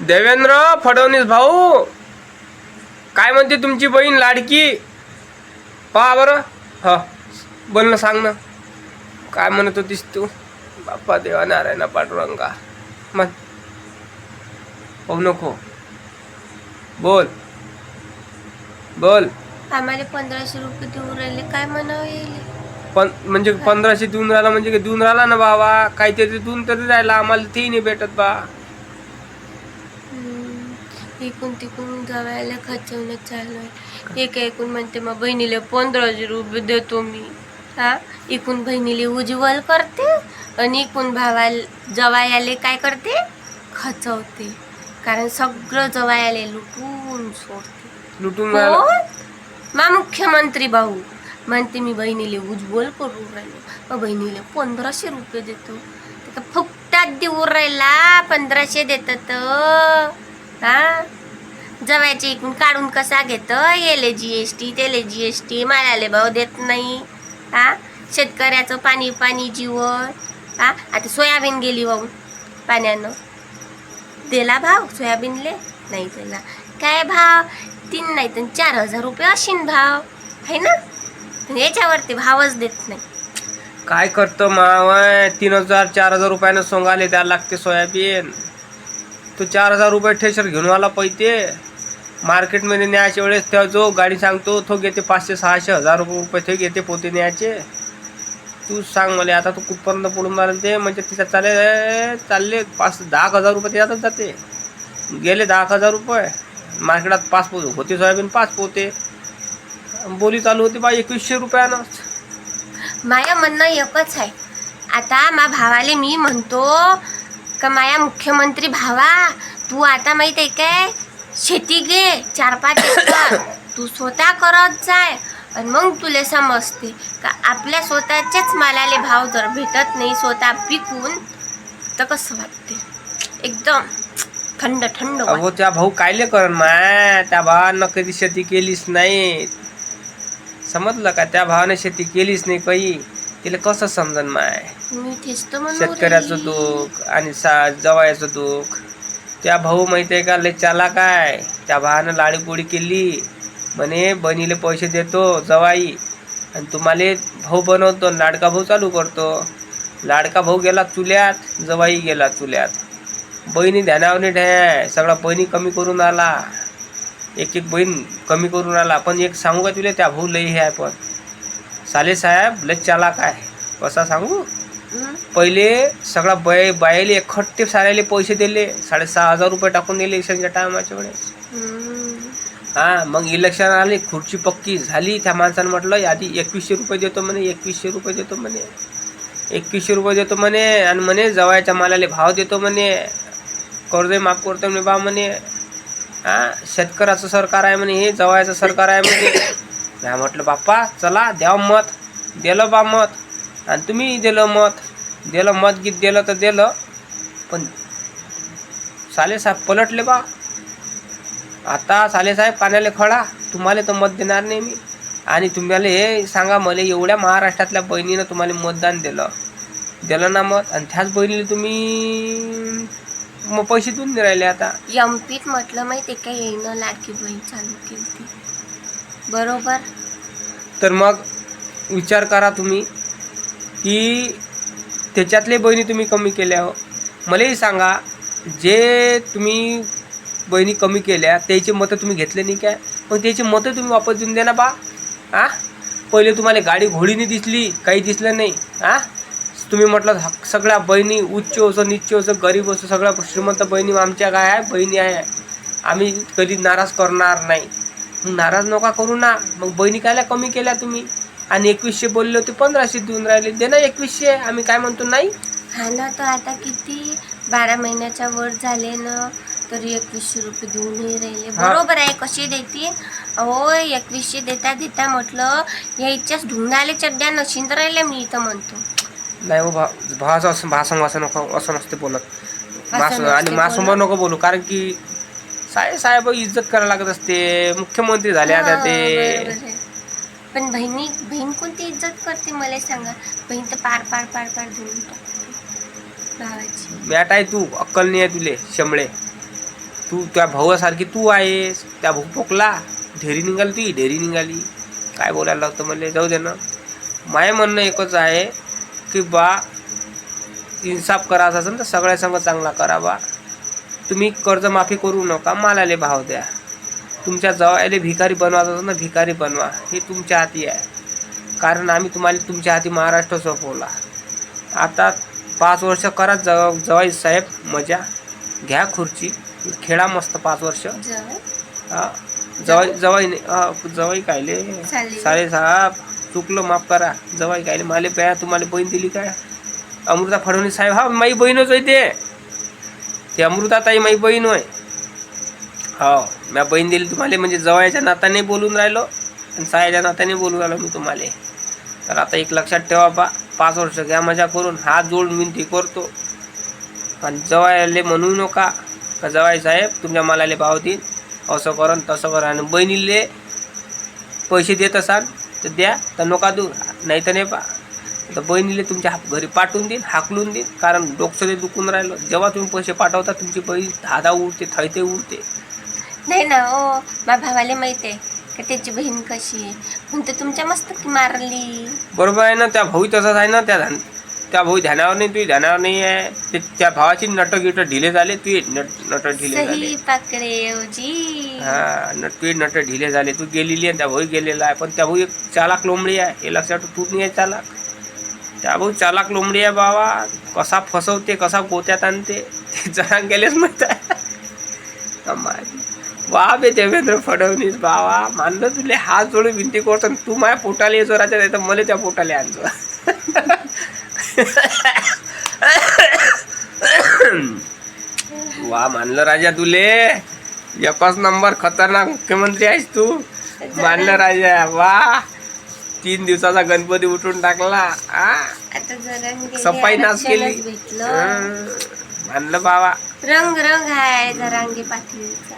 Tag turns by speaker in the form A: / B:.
A: देवेंद्र फडणवीस भाऊ काय म्हणते तुमची बहीण लाडकी? पहा बरं. ह बोल ना सांग ना. काय म्हणत होतीस तू? बाप्पा देवा नारायणा पांडुरंगा. म्हण. हो नको. बोल. बोल.
B: आम्हाला पंधराशे रुपये देऊन राहिले. काय म्हणावं येईल
A: पण म्हणजे पंधराशे देऊन राहिला म्हणजे देऊन राहिला ना बाबा? काहीतरी देऊन तरी राहिला. आम्हाला तेही नाही भेटत बा.
B: इकून तिकून जवायला खर्चवणं चालू आहे. एक ऐकून म्हणते मग बहिणीला पंधराशे रुपये देतो मी. हा? इकून बहिणीले उज्ज्वल करते आणि इकून भावाला जवायाले काय करते? खचवते कारण सगळं जवायाले लुटून सोडते.
A: लुटून
B: मा मुख्यमंत्री भाऊ. म्हणते मी बहिणीले उज्ज्वल करून राहिलो. मग बहिणीले पंधराशे रुपये देतो. फुकटात देऊन राहिला पंधराशे देतात. हा? जवायचे इकून काढून कसा घेतं? येले जी एस टी तेले जी एस टी मालाले भाव देत नाही. हा? शेतकऱ्याचं पाणी पाणी जीवन. हा? आता सोयाबीन गेली भाऊ पाण्यानं. दिला भाव सोयाबीनले नाही दिला काय भाव? तीन नाही तर चार हजार रुपये अशीन भाव. आहे ना? याच्यावरती भावच देत नाही.
A: काय करतो मावय तीन हजार चार हजार रुपयानं सोंगाले द्यायला लागते सोयाबीन. तो चार हजार रुपये ठेसर घेऊन आला पैसे. मार्केटमध्ये न्यायच्या वेळेस त्या जो गाडी सांगतो तो घेते पाचशे सहाशे हजार रुपये ते घेते पोते न्यायचे. तू सांग मला आता तू कुठपर्यंत पडून राहिलं ते? म्हणजे तिच्या चाले चालले पाच दहा हजार रुपये त्याच्यातच जाते. गेले दहा हजार रुपये. मार्केटात पाच पोते होते सोयाबीन पाच पोते. बोली चालू होती बा एकवीसशे रुपयानं
B: माया म्हणणं एकच आहे. आता मा भावाले मी म्हणतो का माया मुख्यमंत्री भावा तू आता माहीत आहे काय? शेती घे चार पाच एकर. तू स्वतः करत जाय आणि मग तुला समजते का आपल्या स्वतःच्याच मालाले भाव जर भेटत नाही स्वतः पिकून तर कसं वाटते? एकदम थंड थंड वाटते.
A: अहो त्या भाऊ कायले करण माय त्या भावानं कधी शेती केलीच नाही. समजलं का? त्या भावाने शेती केलीच नाही काही. तिला कसं समजन माय?
B: मी तेच तर म्हणून
A: शेतकऱ्याचं. दुःख आणि सा जवायाचं दुःख. त्या भाऊ माहिती आहे का लय चाला काय त्या भावानं लाडीपोडी केली. म्हणे बहिणीले पैसे देतो जवाई. आणि तुम्हाला भाऊ बनवतो आणि लाडका भाऊ चालू करतो. लाडका भाऊ गेला चुल्यात जवाई गेला चुल्यात. बहिणी ध्यानावर ठे सगळा बहिणी कमी करून आला. एक एक बहीण कमी करून आला. पण एक सांगू का तुला त्या भाऊ लई हे आहे पण. साले साहेब लय चाला काय कसा सांगू? पहिले सगळा बाय बायाले एकखट्टे साऱ्याले पैसे दिले. साडेसहा हजार रुपये टाकून दिले इलेक्शनच्या टायमाच्या वेळेस.
B: हं.
A: हा मग इलेक्शन आले खुर्ची पक्की झाली. त्या माणसानं म्हटलं आधी एकवीसशे रुपये देतो म्हणे एकवीसशे रुपये देतो म्हणे. एकवीसशे रुपये देतो म्हणे आणि म्हणे जवळच्या मालाले भाव देतो म्हणे. कर्ज माफ करतो म्हणे बा म्हणे. हा शेतकऱ्याचं सरकार आहे म्हणे हे जवळचं सरकार आहे म्हणे. म्या म्हटलं बाप्पा चला द्या मत. दिलं बा मत. आणि तुम्ही दिलं मत. दिलं मत गीत दिलं तर दिलं. पण सालेसाहेब पलटले बा. आता सालेसाहेब पाण्याला खडा तुम्हाला तर मत देणार नाही मी. आणि तुम्हाला हे सांगा मला एवढ्या महाराष्ट्रातल्या बहिणीनं तुम्हाला मतदान दिलं. दिलं ना मत आणि त्याच बहिणीला तुम्ही मग पैसे देऊन राहिले आता.
B: यमपीत म्हटलं माहिती का येणं लाडकी बहीण चालू केली बरोबर.
A: तर मग विचार करा तुम्ही की त्याच्यातले बहिणी तुम्ही कमी केल्या हो. मलाही सांगा जे तुम्ही बहिणी कमी केल्या त्याची मतं तुम्ही घेतले नाही काय? मग त्याची मतं तुम्ही वापस देऊन द्या ना बा. आ? पहिले तुम्हाला गाडी घोडीने दिसली काही दिसलं नाही. आ? तुम्ही म्हटलं सगळ्या बहिणी उच्च असो निच्च असो गरीब असो सगळ्या श्रीमंत बहिणी आमच्या काय आहे बहिणी आहे. आम्ही कधी नाराज करणार नाही. मग नाराज नका करू ना. मग बहिणी कायला कमी केल्या तुम्ही. आणि एकवीसशे बोलले होते पंधराशे देऊन राहिले. दे ना एकवीसशे. आम्ही काय म्हणतो नाही?
B: हा ना तर आता किती? बारा महिन्याच्या वर झाले ना तरी एकवीसशे रुपये देऊनही राहिले.
A: हा.
B: बरोबर आहे कशी देतील? अहो एकवीसशे देता देता म्हटलं या इच्छाच ढुंगाले चड्ड्या नशीन राहिल्या मी इथं म्हणतो.
A: नाही हो भा भावाचं असं भासंग असं नको असं नसते बोलत. मास
B: नसते
A: आणि
B: बोलत.
A: नको बोलू कारण की साहेब साहेब इज्जत करायला लागत असते मुख्यमंत्री झाले आता
B: हा,
A: ते.
B: आहे. पण बहिणी बहीण कोणती इज्जत करते मला सांगा? बहीण तर पार पार पार पार देऊन टाकते. भावाची.
A: मॅट आहे तू अक्कल नाही आहे तुले शेंबळे. तू त्या भावासारखी तू आहेस त्या भाऊ पोकला ढेरी निघाली ती ढेरी निघाली. काय बोलायला लागतं मला जाऊ दे ना. माय म्हणणं एकच आहे की बा इन्साफ करायचा असेल तर सगळ्या संग चांगला करा बा. तुम्ही कर्जमाफी करू नका मालाले भाव द्या. तुमच्या जवायले भिकारी बनवायचं ना भिकारी बनवा. हे तुमच्या हाती आहे. कारण आम्ही तुम्हाला तुमच्या हाती महाराष्ट्र सोपवला. आता पाच वर्ष करा जव जवाई साहेब मजा. घ्या खुर्ची. खेळा मस्त पाच वर्ष. हा. जवाई जवाई नाही. जवाई कायले? साहेब चुकलं माफ करा. जवाई कायले. माले प्या तुम्हाला बहीण दिली काय? अमृता फडणवीस साहेब हा माई बहीणच होय ते अमृताताई माझी बहीण होय. हो म्या बहीण दिली तुम्हाला म्हणजे जवायच्या नात्याने बोलून राहिलो आणि सायाच्या नात्याने बोलून राहिलो मी तुम्हाला. तर आता एक लक्षात ठेवा बा पाच वर्ष घ्या मजा करून हात जोडून विनंती करतो. आणि जवायले म्हणू नका का जवाई साहेब तुमच्या मालाले भाव देईन. असं करन तसं करा. आणि बहिणीले पैसे देत असाल तर द्या तर नका दूर नाही तर नाही पा तर बहिणीले तुमच्या घरी पाठवून देईन हाकलून देईन. कारण डोकं ते दुखून राहिलं. जेव्हा तुम्ही पैसे पाठवता तुमची बहीण धादा उडते थैते उडते.
B: नाही ना ओ माझ्या भावाला माहीत आहे का त्याची बहीण कशी आहे. म्हणते तुमच्या मस्तकी मारली.
A: बरोबर आहे ना त्या भाऊ तसंच आहे ना त्या ध्यान त्या भाऊ ध्यानावर नाही तुझी ध्यानावर नाही आहे. ते त्या भावाची नट गिट ढिले झाले तुझे नट नट ढिले झाले.
B: सही पकडे
A: हा न तुझे नट ढिले झाले. तू गेलेली आहे त्या भाऊ गेलेला आहे. पण त्या भाऊ एक चालाक लोंबडी आहे. हे लक्षात ठेव, तू नाही आहे चालाक. त्या भाऊ चालाक लोंबडी आहे बाबा. कसा फसवते कसा गोत्यात आणते ते जरा गेलेच माहीत आहे. बे देवेंद्र फडणवीस बाबा. मानलं तुले हात जोडून विनंती करतो आणि तू माझ्या पोटाला येतो राजा नाही तर मला त्या पोटाला आणतो वा मानलं राजा तुले. एकच नंबर खतरनाक मुख्यमंत्री आहेस तू. मानलं राजा. वा. तीन दिवसाचा गणपती उठून टाकला.
B: आता
A: सफाई नाच केली. मानलं बाबा.
B: रंग रंग आहे जरांगी पाटीलचा